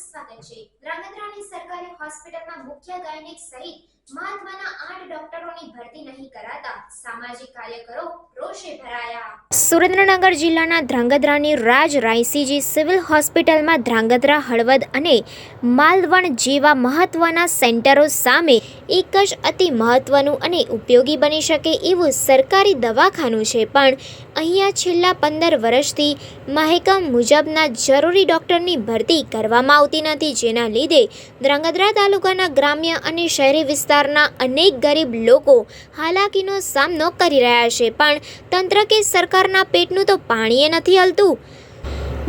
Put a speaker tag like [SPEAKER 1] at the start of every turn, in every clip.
[SPEAKER 1] સ્વાગત છે. ધ્રાંગધ્રાની મુખ્ય ગાયનેક સહિત મહત્વના આઠ ડોક્ટરોની ભરતી નહીં કરાતા સામાજિક કાર્યકરો સુરેન્દ્રનગર જિલ્લાના ધ્રાંગધ્રાની રાજ રાયસીજી સિવિલ હોસ્પિટલમાં ધ્રાંગધ્રા, હળવદ અને માલવણ જેવા મહત્વના સેન્ટરો સામે એક જ અતિ મહત્વનું અને ઉપયોગી બની શકે એવું સરકારી દવાખાનું છે. પણ અહીંયા છેલ્લા પંદર વર્ષથી માહિકમ મુજબના જરૂરી ડૉક્ટરની ભરતી કરવામાં આવતી નથી. જેના લીધે ધ્રાંગધ્રા તાલુકાના ગ્રામ્ય અને શહેરી વિસ્તારના અનેક ગરીબ લોકો હાલાકીનો સામનો કરી રહ્યા છે. પણ તંત્ર કે સરકારના પેટનું તો પાણીએ નથી હલતું.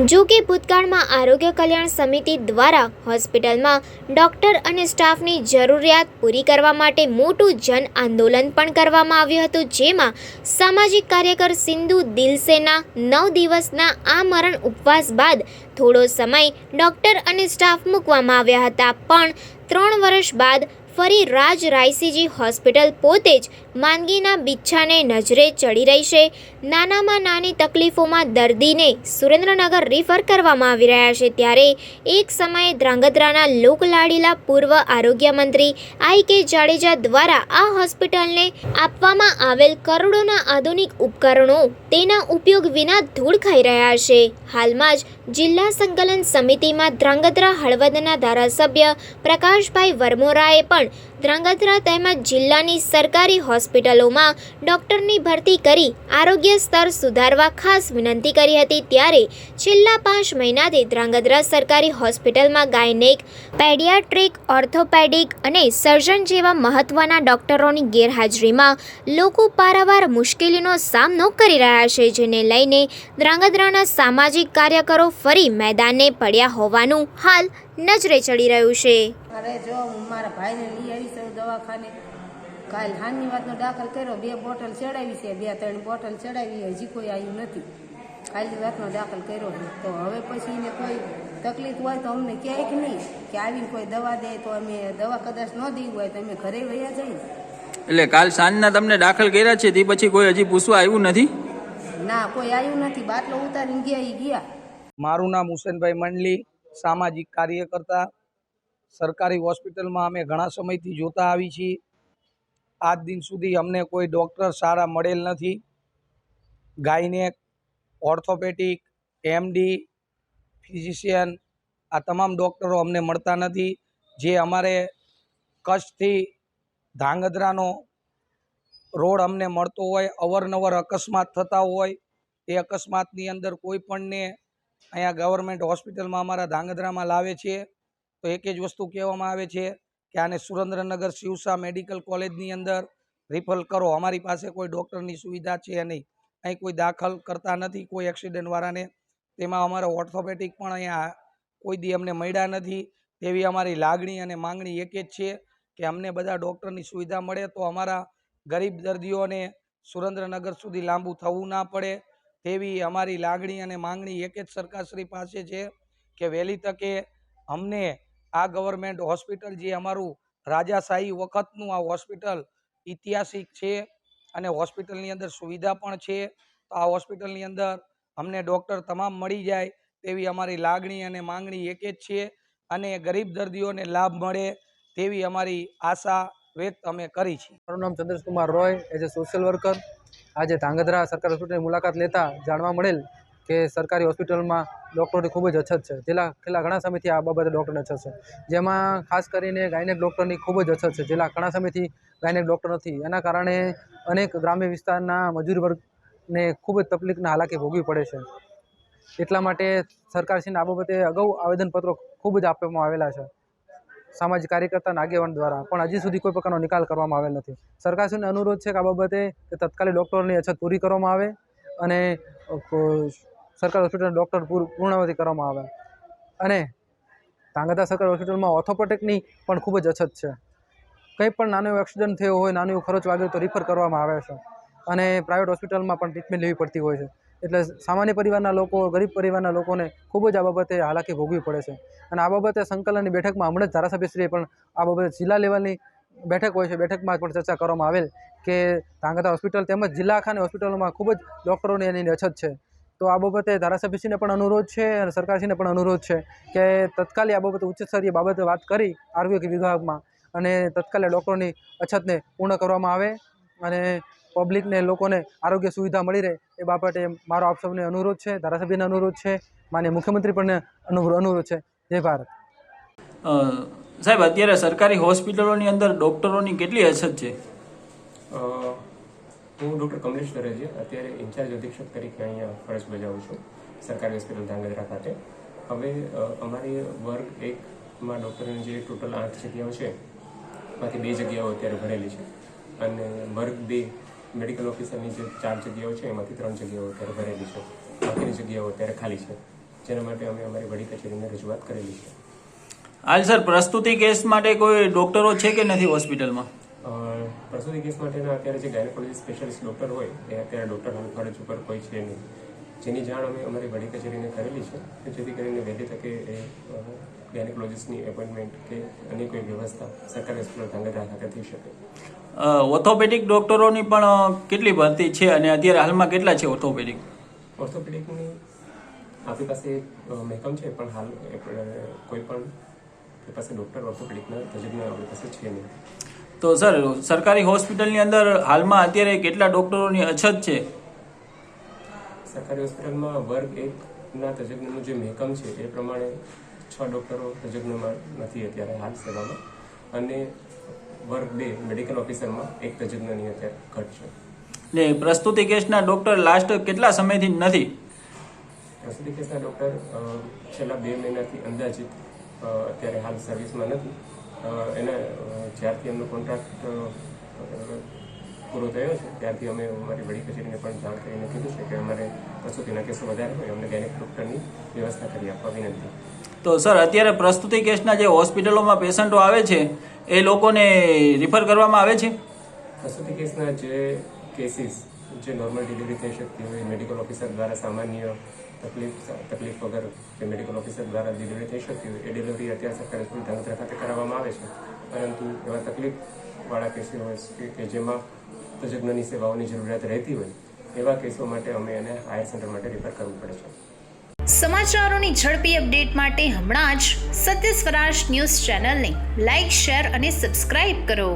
[SPEAKER 1] જો કે ભૂતકાળમાં આરોગ્ય કલ્યાણ સમિતિ દ્વારા હોસ્પિટલમાં ડૉક્ટર અને સ્ટાફની જરૂરિયાત પૂરી કરવા માટે મોટું જન આંદોલન પણ કરવામાં આવ્યું હતું, જેમાં સામાજિક કાર્યકર સિંધુ દિલસેના નવ દિવસના આ મરણ ઉપવાસ બાદ થોડો સમય ડૉક્ટર અને સ્ટાફ મૂકવામાં આવ્યા હતા. પણ ત્રણ વર્ષ બાદ ફરી રાજ રાયસીજી હોસ્પિટલ પોતે જ માંદગીના બિચ્છાને નજરે ચડી રહી છે. નાનામાં નાની તકલીફોમાં દર્દીને સુરેન્દ્રનગર રિફર કરવામાં આવી રહ્યા છે ત્યારે એક સમયે ધ્રાંગધ્રાના લોકલાડીલા પૂર્વ આરોગ્ય મંત્રી આઈ કે જાડેજા દ્વારા આ હોસ્પિટલને આપવામાં આવેલ કરોડોના આધુનિક ઉપકરણો તેના ઉપયોગ વિના ધૂળ ખાઈ રહ્યા છે. હાલમાં જ જિલ્લા સંકલન સમિતિમાં ધ્રાંગધ્રા હળવદના ધારાસભ્ય પ્રકાશભાઈ વરમોરાએ પણ ધ્રાંગધ્રા તેમજ જિલ્લાની સરકારી હોસ્પિટલોમાં ડોક્ટરની ભરતી કરી આરોગ્ય સ્તર સુધારવા ખાસ વિનંતી કરી હતી. ત્યારે છેલ્લા પાંચ મહિનાથી ધ્રાંગધ્રા સરકારી હોસ્પિટલમાં ગાયનેક, પેડિયાટ્રિક, ઓર્થોપેડિક અને સર્જન જેવા મહત્વના ડોક્ટરોની ગેરહાજરીમાં લોકો પારાવાર મુશ્કેલીનો સામનો કરી રહ્યા છે જેને લઈને ધ્રાંગધ્રાના સામાજિક કાર્યકરો ફરી મેદાને પડ્યા હોવાનું હાલ નજરે ચડી રહ્યું છે.
[SPEAKER 2] અરે જો હું મારા ભાઈને લઈ આવી છું દવાખાને. કાલ હાનની વાતનો દાખલ કર્યો બે બોટલ ચડાવી છે બે ત્રણ બોટલ ચડાવી હજી કોઈ આવ્યું નથી. કાલની વાતનો દાખલ કર્યો તો હવે પછી એને કોઈ તકલીફ હોય તો અમને કહે કે નહીં કે આવીને કોઈ દવા દે તો અમે દવા કદાચ ન દેવી હોય તો અમે ઘરે વયા જઈએ.
[SPEAKER 3] એટલે કાલ સાંજના તમને દાખલ કર્યા છે તે પછી કોઈ હજી પૂછવા આવ્યું નથી?
[SPEAKER 2] ના, કોઈ આવ્યું નથી, બાટલો ઉતારીને ગયા ગયા.
[SPEAKER 4] મારું નામ હુસેનભાઈ મંડલી, સામાજિક કાર્યકર્તા. સરકારી હોસ્પિટલમાં અમે ઘણા સમયથી જોતા આવી છીએ. આજ દિન સુધી અમને કોઈ ડૉક્ટર સારા મળેલ નથી. ગાયનેક ઓર્થોપેટિક એમડી, ફિઝિશિયન, આ તમામ ડૉક્ટરો અમને મળતા નથી. જે અમારે કચ્છથી ધાંગધ્રાનો રોડ અમને મળતો હોય, અવારનવાર અકસ્માત થતા હોય, એ અકસ્માતની અંદર કોઈ પણને અહીંયા ગવર્મેન્ટ હોસ્પિટલમાં અમારા ધાંગધ્રામાં લાવે છે. તો એક જ વસ્તુ કહેવામાં આવે છે કે આને સુરેન્દ્રનગર શિવસા મેડિકલ કોલેજની અંદર રિફર કરો. અમારી પાસે કોઈ ડૉક્ટરની સુવિધા છે નહીં. અહીં કોઈ દાખલ કરતા નથી, કોઈ એક્સિડન્ટવાળાને તેમાં અમારા ઓર્થોપેટિક પણ અહીંયા કોઈ દી અમને મળ્યા નથી. તેવી અમારી લાગણી અને માંગણી એક જ છે કે અમને બધા ડૉક્ટરની સુવિધા મળે તો અમારા ગરીબ દર્દીઓને સુરેન્દ્રનગર સુધી લાંબુ થવું ના પડે તેવી અમારી લાગણી અને માંગણી એક જ સરકારશ્રી પાસે છે કે વહેલી તકે અમને આ ગવર્મેન્ટ હોસ્પિટલ જે અમારું રાજાશાહી વખતનું આ હોસ્પિટલ ઐતિહાસિક છે અને હોસ્પિટલની અંદર સુવિધા પણ છે, તો આ હોસ્પિટલની અંદર અમને ડૉક્ટર તમામ મળી જાય તેવી અમારી લાગણી અને માંગણી એક જ છે અને ગરીબ દર્દીઓને લાભ મળે તેવી અમારી આશા વ્યક્ત અમે કરી છે
[SPEAKER 5] મારું નામ Chandrakumar Roy as a social worker આજે ધાંગધ્રા સરકારી હોસ્પિટલની મુલાકાત લેતા જાણવા મળેલ કે સરકારી હોસ્પિટલમાં ડૉક્ટરોની ખૂબ જ અછત છે. છેલ્લા છેલ્લા ઘણા સમયથી આ બાબતે ડૉક્ટરની અછત છે. જેમાં ખાસ કરીને ગાયનેક ડૉક્ટરની ખૂબ જ અછત છે. છેલ્લા ઘણા સમયથી ગાયનેક ડૉક્ટર નથી. એના કારણે અનેક ગ્રામ્ય વિસ્તારના મજૂર વર્ગને ખૂબ જ તકલીફના હાલાકી ભોગવી પડે છે. એટલા માટે સરકારશ્રીને આ બાબતે અગાઉ આવેદનપત્રો ખૂબ જ આપવામાં આવેલા છે. સામાજિક કાર્યકર્તા અને આગેવાન દ્વારા, પણ હજી સુધી કોઈ પ્રકારનો નિકાલ કરવામાં આવેલ નથી. સરકારશ્રીને અનુરોધ છે કે આ બાબતે કે તત્કાલીન ડૉક્ટરોની અછત પૂરી કરવામાં આવે અને સરકારી હોસ્પિટલના ડૉક્ટર પૂર્ણાવતી કરવામાં આવે. અને ધાંગધ્રા સરકારી હોસ્પિટલમાં ઓર્થોપેટિકની પણ ખૂબ જ અછત છે. કંઈ પણ નાનો એવો એક્સિડન્ટ થયો હોય, નાનો એવો ખર્ચ વાગ્યો તો રિફર કરવામાં આવે છે. અને પ્રાઇવેટ હોસ્પિટલમાં પણ ટ્રીટમેન્ટ લેવી પડતી હોય છે. એટલે સામાન્ય પરિવારના લોકો, ગરીબ પરિવારના લોકોને ખૂબ જ આ બાબતે હાલાકી ભોગવી પડે છે. અને આ બાબતે સંકલનની બેઠકમાં હમણાં જ ધારાસભ્યશ્રીએ પણ આ બાબતે જિલ્લા લેવલની બેઠક હોય છે, બેઠકમાં પણ ચર્ચા કરવામાં આવેલ કે ધાંગધ્રા હોસ્પિટલ તેમજ જિલ્લા ખાને હોસ્પિટલોમાં ખૂબ જ ડૉક્ટરોની એની અછત છે. તો આ બાબતે ધારાસભ્યશ્રીને પણ અનુરોધ છે અને સરકારશ્રીને પણ અનુરોધ છે કે તત્કાલે આ બાબતે ઉચ્ચ સ્તરીય બાબતે વાત કરી આરોગ્ય વિભાગમાં અને તત્કાલે ડૉક્ટરોની અછતને પૂર્ણ કરવામાં આવે અને પબ્લિકને લોકોને આરોગ્ય સુવિધા મળી રહે એ બાબતે મારો આપ સૌને અનુરોધ છે ધારાસભ્યને અનુરોધ છે માન્ય મુખ્યમંત્રી પણ અનુ- અનુરોધ છે. જય ભારત.
[SPEAKER 3] સાહેબ અત્યારે સરકારી હોસ્પિટલોની અંદર ડોક્ટરોની કેટલી અછત છે?
[SPEAKER 6] હું ડૉક્ટર કમલેશ દરેજે અત્યારે ઇન્ચાર્જ અધિક્ષક તરીકે અહીંયા ફરજ બજાવું છું સરકારી હોસ્પિટલ ધાંગધ્રા ખાતે. હવે અમારી વર્ગ એકમાં ડૉક્ટરની જે ટોટલ આઠ જગ્યાઓ છે એમાંથી બે જગ્યાઓ અત્યારે ભરેલી છે. અને વર્ગ બે મેડિકલ ઓફિસરની જે ચાર જગ્યાઓ છે એમાંથી ત્રણ જગ્યાઓ અત્યારે ભરેલી છે. બાકીની જગ્યાઓ અત્યારે ખાલી છે. જેના માટે અમે અમારી વડી કચેરીને રજૂઆત કરેલી છે.
[SPEAKER 3] હાલ સર પ્રસ્તુતિ કેસ માટે કોઈ ડોક્ટરો છે કે નથી હોસ્પિટલમાં?
[SPEAKER 6] પ્રસ્તુતિ પ્રસૂતિ કેસ માટેના અત્યારે જે ગાયનેકોલોજી સ્પેશિયાલિસ્ટ ડૉક્ટર હોય એ અત્યારે ડૉક્ટર હાલ ફરજ ઉપર કોઈ છે નહીં. જેની જાણ અમે અમારી વડી કચેરીને કરેલી છે કે જેથી કરીને વહેલી તકે એ ગાયનેકોલોજીસ્ટની એપોઇન્ટમેન્ટ કે અન્ય કોઈ વ્યવસ્થા સરકારી હોસ્પિટલ ધાંગધ્રા ખાતે થઈ શકે.
[SPEAKER 3] ઓર્થોપેડિક ડોક્ટરોની પણ કેટલી ભરતી છે અને અત્યારે હાલમાં કેટલા છે ઓર્થોપેડિક
[SPEAKER 6] ઓર્થોપેડિકની આપણી પાસે મહેકમ છે પણ હાલ કોઈ પણ આપણી પાસે ડૉક્ટર ઓર્થોપેડિકના તજજ્ઞ આપણી પાસે છે નહીં.
[SPEAKER 3] તો સર સરકારી હોસ્પિટલની અંદર હાલમાં અત્યારે કેટલા ડોક્ટરોની અછત છે?
[SPEAKER 6] સરકારી હોસ્પિટલમાં વર્ગ એકના તજજ્ઞનું જે મહેકમ છે એ પ્રમાણે છ ડૉક્ટરો તજજ્ઞમાં નથી અત્યારે હાલ સેવામાં. અને વર્ગ બે મેડિકલ ઓફિસરમાં એક તજજ્ઞની અત્યારે ઘટ છે.
[SPEAKER 3] એટલે પ્રસ્તુતિ કેસના ડૉક્ટર લાસ્ટ કેટલા સમયથી નથી?
[SPEAKER 6] પ્રસ્તુતિ કેસના ડૉક્ટર છેલ્લા બે મહિનાથી અંદાજિત અત્યારે હાલ સર્વિસમાં નથી. એને જ્યારથી એમનો કોન્ટ્રાક્ટ પૂરો થયો છે. ત્યારથી અમે અમારી વડી કચેરીને પણ જાણ કરીને કીધું છે કે અમારે પ્રસૂતિના કેસો વધારે હોય અમને ગાયનેક ડૉક્ટરની વ્યવસ્થા કરી આપવા વિનંતી.
[SPEAKER 3] તો સર અત્યારે પ્રસ્તુતિ કેસના જે હોસ્પિટલોમાં પેશન્ટો આવે છે એ લોકોને રિફર કરવામાં આવે છે?
[SPEAKER 6] પ્રસૂતિ કેસના જે કેસીસ જે નોર્મલ ડિલિવરી થઈ શકતી હોય મેડિકલ ઓફિસર દ્વારા સામાન્ય તકલીફ તકલીફ વગર જે મેડિકલ ઓફિસર દ્વારા ડિલિવરી થઈ શકતી હોય એ ડિલિવરી અત્યારે સરકારે ધાંગધ્રા ખાતે કરાવવામાં આવે છે. પરંતુ એવા તકલીફવાળા કેસીસ હોય કે જેમાં તજજ્ઞની સેવાઓની જરૂરિયાત રહેતી હોય, એવા કેસો માટે અમે એને હાયર સેન્ટર માટે રિફર કરવું પડે છે.
[SPEAKER 7] સમાચારોની ઝડપી અપડેટ માટે હમણાં જ સત્ય સ્વરાજ ન્યૂઝ ચેનલને લાઇક શેર અને સબસ્ક્રાઇબ કરો.